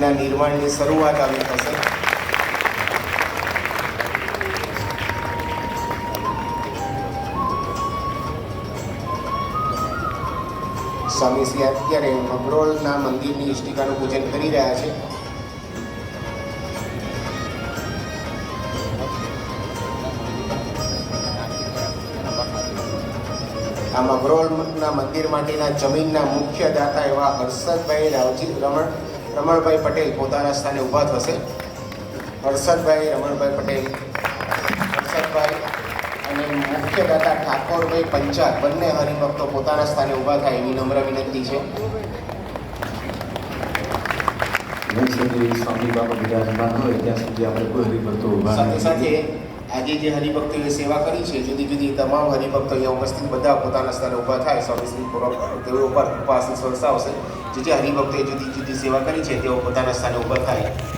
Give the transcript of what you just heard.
ના નિર્માણની શરૂઆત આવી થશે સ્વામીશ્રી અત્યારે મગરોળના મંદિરની ઇષ્ટિકાનું પૂજન કરી રહ્યા છે. આ મગરોળના મંદિર માટેના જમીનના મુખ્ય દાતા એવા હર્ષદભાઈ રાવજી રમણ રમણભાઈ પટેલ પોતાના સ્થાને ઊભા થશે. હર્ષદભાઈ રમણભાઈ પટેલ હર્ષદભાઈ અને મુખ્ય દાતા ઠાકોરભાઈ પંચાલ બંને હરિભક્તો પોતાના સ્થાને ઊભા થાય એવી નમ્ર વિનંતી છે. નહીં સુધી સ્વામી બાબા બિરાજમાન હોય ત્યાં સુધી આપણે કોઈ હરિભક્તો ઊભા સાથે સાથે આજે જે હરિભક્તોએ સેવા કરી છે, જુદી જુદી તમામ હરિભક્તો અહીંયા ઉપસ્થિત બધા પોતાના સ્થાને ઊભા થાય સ્વામીશ્રી તેઓ ઉપર ઉપાસી વરસાવશે જે જે હરિભક્તોએ જુદી જુદી સેવા કરી છે, તેઓ પોતાના સ્થાને ઊભા થાય.